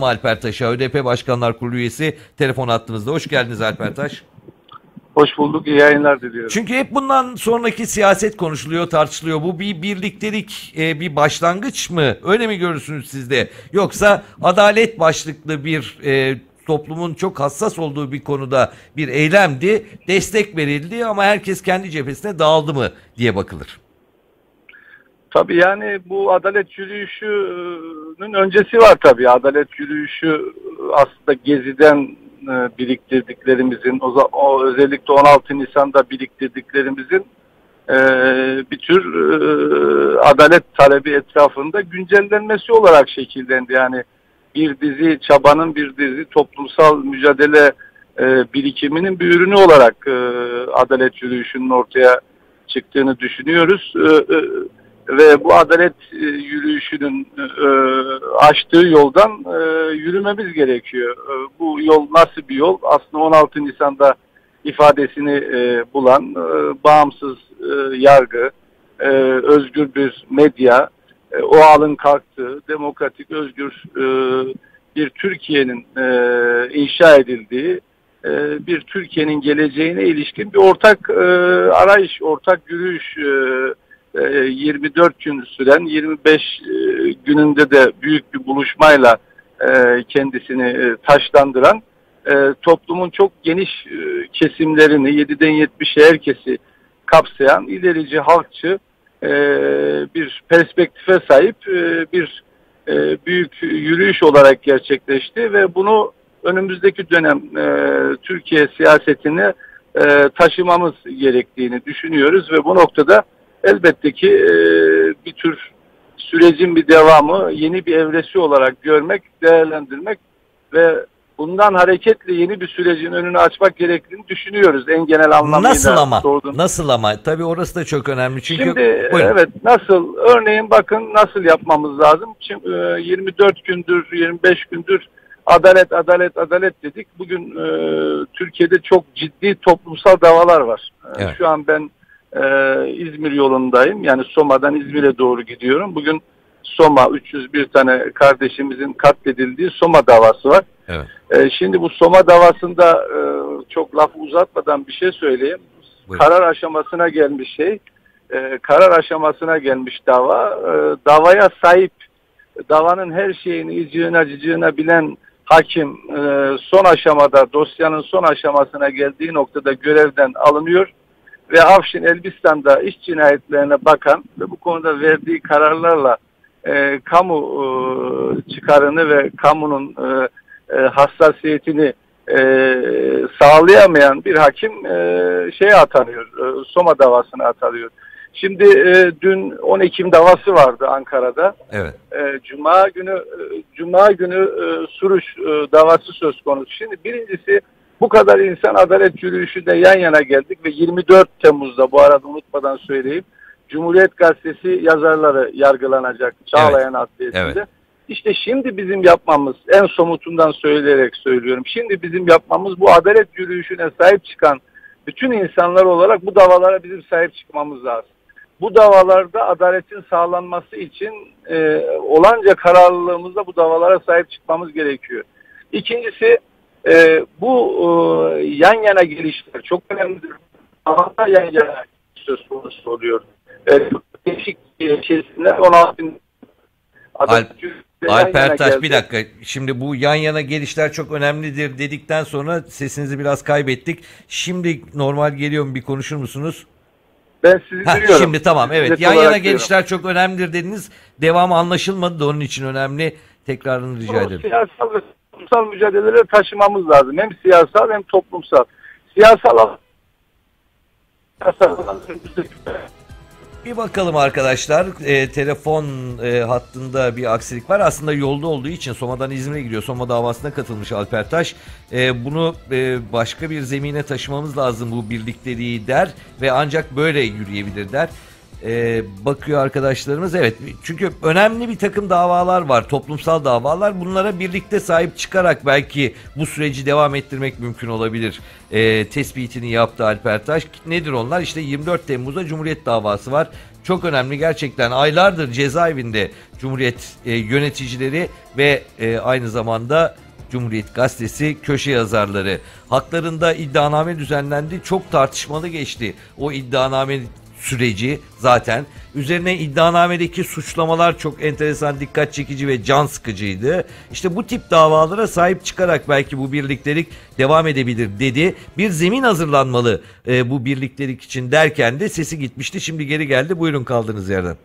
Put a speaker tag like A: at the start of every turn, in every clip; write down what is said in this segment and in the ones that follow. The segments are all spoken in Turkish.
A: Alper Taş'a, ÖDP Başkanlar Kurulu üyesi telefon attığınızda. Hoş geldiniz Alper Taş.
B: Hoş bulduk, iyi yayınlar diliyorum.
A: Çünkü hep bundan sonraki siyaset konuşuluyor, tartışılıyor. Bu bir birliktelik, e, bir başlangıç mı? Öyle mi görürsünüz siz de? Yoksa adalet başlıklı bir e, toplumun çok hassas olduğu bir konuda bir eylemdi, destek verildi ama herkes kendi cephesine dağıldı mı diye bakılır.
B: Tabii yani bu adalet yürüyüşünün öncesi var tabii. Adalet yürüyüşü aslında Gezi'den e, biriktirdiklerimizin, o, özellikle 16 Nisan'da biriktirdiklerimizin e, bir tür e, adalet talebi etrafında güncellenmesi olarak şekillendi. Yani bir dizi çabanın, bir dizi toplumsal mücadele e, birikiminin bir ürünü olarak e, adalet yürüyüşünün ortaya çıktığını düşünüyoruz. E, e, ve bu adalet e, yürüyüşünün e, açtığı yoldan e, yürümemiz gerekiyor. E, bu yol nasıl bir yol? Aslında 16 Nisan'da ifadesini e, bulan e, bağımsız e, yargı, e, özgür bir medya, e, o alın kalktığı, demokratik, özgür e, bir Türkiye'nin e, inşa edildiği, e, bir Türkiye'nin geleceğine ilişkin bir ortak e, arayış, ortak yürüyüş e, 24 e, gün süren 25 e, gününde de büyük bir buluşmayla e, kendisini taşlandıran toplumun çok geniş kesimlerini 7'den 70'e herkesi kapsayan ilerici halkçı bir perspektife sahip bir büyük yürüyüş olarak gerçekleşti ve bunu önümüzdeki dönem Türkiye siyasetini taşımamız gerektiğini düşünüyoruz ve bu noktada elbette ki e, bir tür sürecin bir devamı, yeni bir evresi olarak görmek, değerlendirmek ve bundan hareketle yeni bir sürecin önünü açmak gerektiğini düşünüyoruz en genel anlamıyla.
A: Nasıl ama? Sordun. Nasıl ama? Tabii orası da çok önemli. Çünkü
B: Şimdi buyurun. evet nasıl? Örneğin bakın nasıl yapmamız lazım? Şimdi, 24 gündür, 25 gündür adalet, adalet, adalet dedik. Bugün e, Türkiye'de çok ciddi toplumsal davalar var. E, evet. Şu an ben e, İzmir yolundayım. Yani Soma'dan İzmir'e doğru gidiyorum. Bugün Soma 301 tane kardeşimizin katledildiği Soma davası var. Evet. E, şimdi bu Soma davasında e, çok laf uzatmadan bir şey söyleyeyim. Buyurun. Karar aşamasına gelmiş şey. E, karar aşamasına gelmiş dava. E, davaya sahip davanın her şeyini icığına cicığına bilen hakim e, son aşamada dosyanın son aşamasına geldiği noktada görevden alınıyor ve Afşin Elbistan'da iş cinayetlerine bakan ve bu konuda verdiği kararlarla e, kamu e, çıkarını ve kamunun e, e, hassasiyetini e, sağlayamayan bir hakim e, şeye atanıyor, e, Soma davasına atanıyor. Şimdi e, dün 10 Ekim davası vardı Ankara'da. Evet. E, Cuma günü e, Cuma günü e, Suruç e, davası söz konusu. Şimdi birincisi bu kadar insan adalet yürüyüşünde yan yana geldik ve 24 Temmuz'da bu arada unutmadan söyleyeyim. Cumhuriyet Gazetesi yazarları yargılanacak Çağlayan evet. Adliyesi'nde. Evet. İşte şimdi bizim yapmamız en somutundan söyleyerek söylüyorum. Şimdi bizim yapmamız bu adalet yürüyüşüne sahip çıkan bütün insanlar olarak bu davalara bizim sahip çıkmamız lazım. Bu davalarda adaletin sağlanması için e, olanca kararlılığımızla bu davalara sahip çıkmamız gerekiyor. İkincisi e, bu e, yan yana gelişler çok önemlidir. Ama yan yana söz konusu oluyor. E, değişik içerisinde 16 bin
A: Alp, Alper Taş bir dakika. Şimdi bu yan yana gelişler çok önemlidir dedikten sonra sesinizi biraz kaybettik. Şimdi normal geliyor mu bir konuşur musunuz?
B: Ben sizi ha, duyuyorum.
A: Şimdi tamam evet. Net yan yana gelişler çok önemlidir dediniz. Devamı anlaşılmadı da onun için önemli. Tekrarını rica ederim.
B: Siyasal toplumsal mücadeleleri taşımamız lazım. Hem siyasal hem toplumsal. Siyasal
A: bir bakalım arkadaşlar. E, telefon e, hattında bir aksilik var. Aslında yolda olduğu için Soma'dan İzmir'e gidiyor. Soma davasına katılmış Alper Taş. E, bunu e, başka bir zemine taşımamız lazım bu birlikteliği der ve ancak böyle yürüyebilir der. E, bakıyor arkadaşlarımız. Evet çünkü önemli bir takım davalar var. Toplumsal davalar. Bunlara birlikte sahip çıkarak belki bu süreci devam ettirmek mümkün olabilir. E, tespitini yaptı Alper Taş. Nedir onlar? İşte 24 Temmuz'da Cumhuriyet davası var. Çok önemli gerçekten. Aylardır cezaevinde Cumhuriyet e, yöneticileri ve e, aynı zamanda Cumhuriyet Gazetesi köşe yazarları. Haklarında iddianame düzenlendi. Çok tartışmalı geçti. O iddianame süreci zaten. Üzerine iddianamedeki suçlamalar çok enteresan, dikkat çekici ve can sıkıcıydı. İşte bu tip davalara sahip çıkarak belki bu birliktelik devam edebilir dedi. Bir zemin hazırlanmalı e, bu birliktelik için derken de sesi gitmişti. Şimdi geri geldi. Buyurun kaldığınız yerden.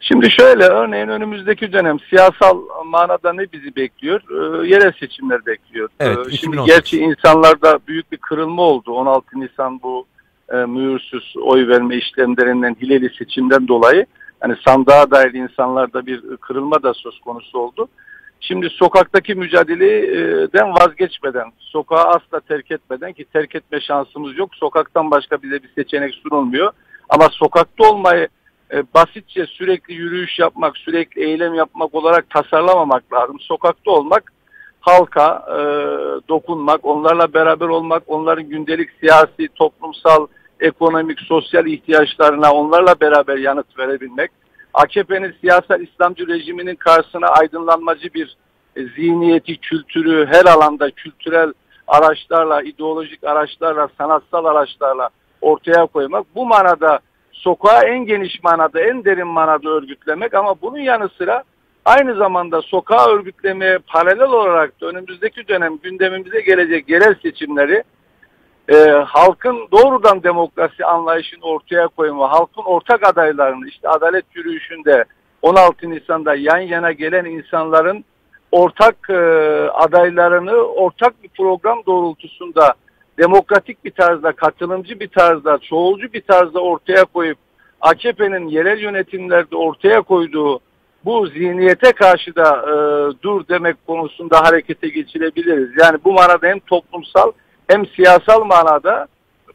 B: Şimdi şöyle örneğin önümüzdeki dönem siyasal manada ne bizi bekliyor? Ee, yerel seçimler bekliyor.
A: Evet,
B: ee, şimdi
A: 2018.
B: gerçi insanlarda büyük bir kırılma oldu. 16 Nisan bu e, mühürsüz oy verme işlemlerinden hileli seçimden dolayı hani sandığa dair insanlarda bir kırılma da söz konusu oldu. Şimdi sokaktaki mücadeleden vazgeçmeden, sokağı asla terk etmeden ki terk etme şansımız yok. Sokaktan başka bize bir seçenek sunulmuyor. Ama sokakta olmayı e, basitçe sürekli yürüyüş yapmak, sürekli eylem yapmak olarak tasarlamamak lazım. Sokakta olmak, halka e, dokunmak, onlarla beraber olmak, onların gündelik siyasi, toplumsal, ekonomik, sosyal ihtiyaçlarına onlarla beraber yanıt verebilmek. AKP'nin siyasal İslamcı rejiminin karşısına aydınlanmacı bir e, zihniyeti, kültürü, her alanda kültürel araçlarla, ideolojik araçlarla, sanatsal araçlarla ortaya koymak. Bu manada sokağı en geniş manada, en derin manada örgütlemek ama bunun yanı sıra aynı zamanda sokağı örgütlemeye paralel olarak da önümüzdeki dönem gündemimize gelecek yerel seçimleri e, halkın doğrudan demokrasi anlayışını ortaya koyma, halkın ortak adaylarını işte adalet yürüyüşünde 16 Nisan'da yan yana gelen insanların ortak e, adaylarını ortak bir program doğrultusunda demokratik bir tarzda, katılımcı bir tarzda, çoğulcu bir tarzda ortaya koyup AKP'nin yerel yönetimlerde ortaya koyduğu bu zihniyete karşı da e, dur demek konusunda harekete geçirebiliriz. Yani bu manada hem toplumsal hem siyasal manada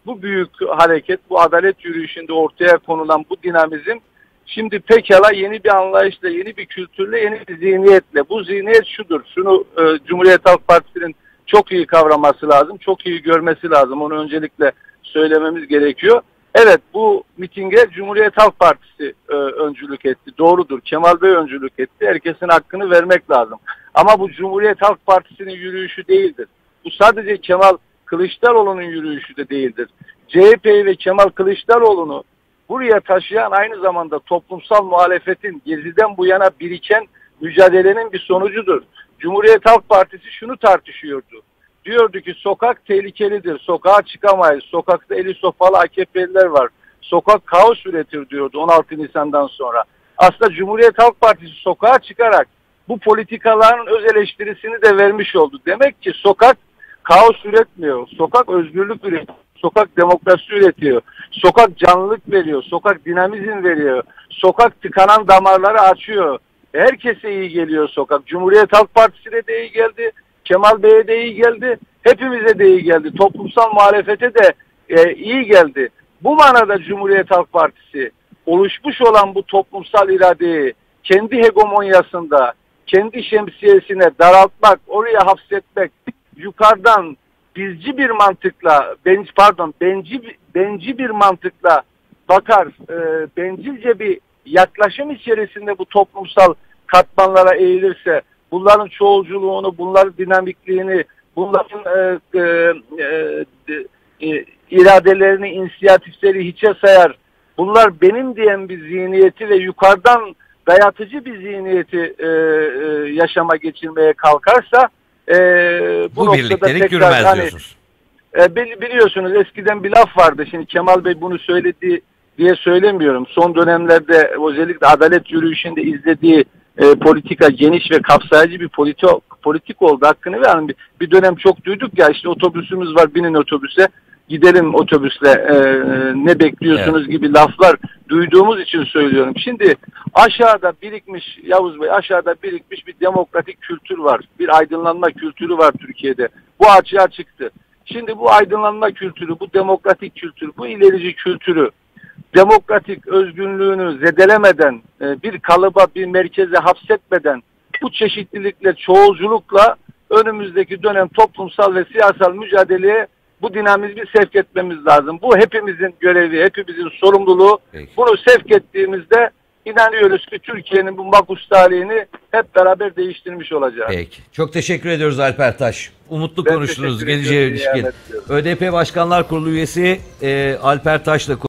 B: bu büyük hareket, bu adalet yürüyüşünde ortaya konulan bu dinamizm şimdi pekala yeni bir anlayışla, yeni bir kültürle, yeni bir zihniyetle. Bu zihniyet şudur, şunu e, Cumhuriyet Halk Partisi'nin çok iyi kavraması lazım, çok iyi görmesi lazım. Onu öncelikle söylememiz gerekiyor. Evet bu mitinge Cumhuriyet Halk Partisi e, öncülük etti. Doğrudur. Kemal Bey öncülük etti. Herkesin hakkını vermek lazım. Ama bu Cumhuriyet Halk Partisi'nin yürüyüşü değildir. Bu sadece Kemal Kılıçdaroğlu'nun yürüyüşü de değildir. CHP'yi ve Kemal Kılıçdaroğlu'nu buraya taşıyan aynı zamanda toplumsal muhalefetin geziden bu yana biriken mücadelenin bir sonucudur. Cumhuriyet Halk Partisi şunu tartışıyordu. Diyordu ki sokak tehlikelidir, sokağa çıkamayız, sokakta eli sopalı AKP'liler var, sokak kaos üretir diyordu 16 Nisan'dan sonra. Aslında Cumhuriyet Halk Partisi sokağa çıkarak bu politikaların öz eleştirisini de vermiş oldu. Demek ki sokak kaos üretmiyor, sokak özgürlük üretiyor, sokak demokrasi üretiyor, sokak canlılık veriyor, sokak dinamizm veriyor, sokak tıkanan damarları açıyor. Herkese iyi geliyor sokak. Cumhuriyet Halk Partisi'ne de iyi geldi, Kemal Bey'e de iyi geldi, hepimize de iyi geldi. Toplumsal muhalefete de e, iyi geldi. Bu manada Cumhuriyet Halk Partisi oluşmuş olan bu toplumsal iradeyi kendi hegemonyasında, kendi şemsiyesine daraltmak, oraya hapsetmek, yukarıdan bizci bir mantıkla, benci pardon, benci benci bir mantıkla bakar, e, bencilce bir yaklaşım içerisinde bu toplumsal katmanlara eğilirse, bunların çoğulculuğunu, bunların dinamikliğini, bunların e, e, e, e, iradelerini, inisiyatifleri hiçe sayar. Bunlar benim diyen bir zihniyeti ve yukarıdan dayatıcı bir zihniyeti e, e, yaşama geçirmeye kalkarsa e, bu,
A: Bu birliktelik
B: tekrar
A: yürümez
B: hani,
A: diyorsunuz.
B: e, bili- biliyorsunuz eskiden bir laf vardı. Şimdi Kemal Bey bunu söyledi diye söylemiyorum. Son dönemlerde özellikle adalet yürüyüşünde izlediği e, politika geniş ve kapsayıcı bir politik politik oldu hakkını ver. Yani bir, bir dönem çok duyduk ya işte otobüsümüz var binin otobüse gidelim otobüsle e, ne bekliyorsunuz gibi laflar duyduğumuz için söylüyorum. Şimdi aşağıda birikmiş Yavuz Bey aşağıda birikmiş bir demokratik kültür var. Bir aydınlanma kültürü var Türkiye'de. Bu açığa çıktı. Şimdi bu aydınlanma kültürü, bu demokratik kültür, bu ilerici kültürü demokratik özgünlüğünü zedelemeden, e, bir kalıba, bir merkeze hapsetmeden bu çeşitlilikle, çoğulculukla önümüzdeki dönem toplumsal ve siyasal mücadeleye bu dinamizmi sevk etmemiz lazım. Bu hepimizin görevi, hepimizin sorumluluğu.
A: Peki.
B: Bunu sevk ettiğimizde inanıyoruz ki Türkiye'nin bu makus talihini hep beraber değiştirmiş olacağız.
A: Peki. Çok teşekkür ediyoruz Alper Taş. Umutlu
B: Ben
A: konuştunuz geleceğe ilişkin. ÖDP Başkanlar Kurulu üyesi e, Alper Taş'la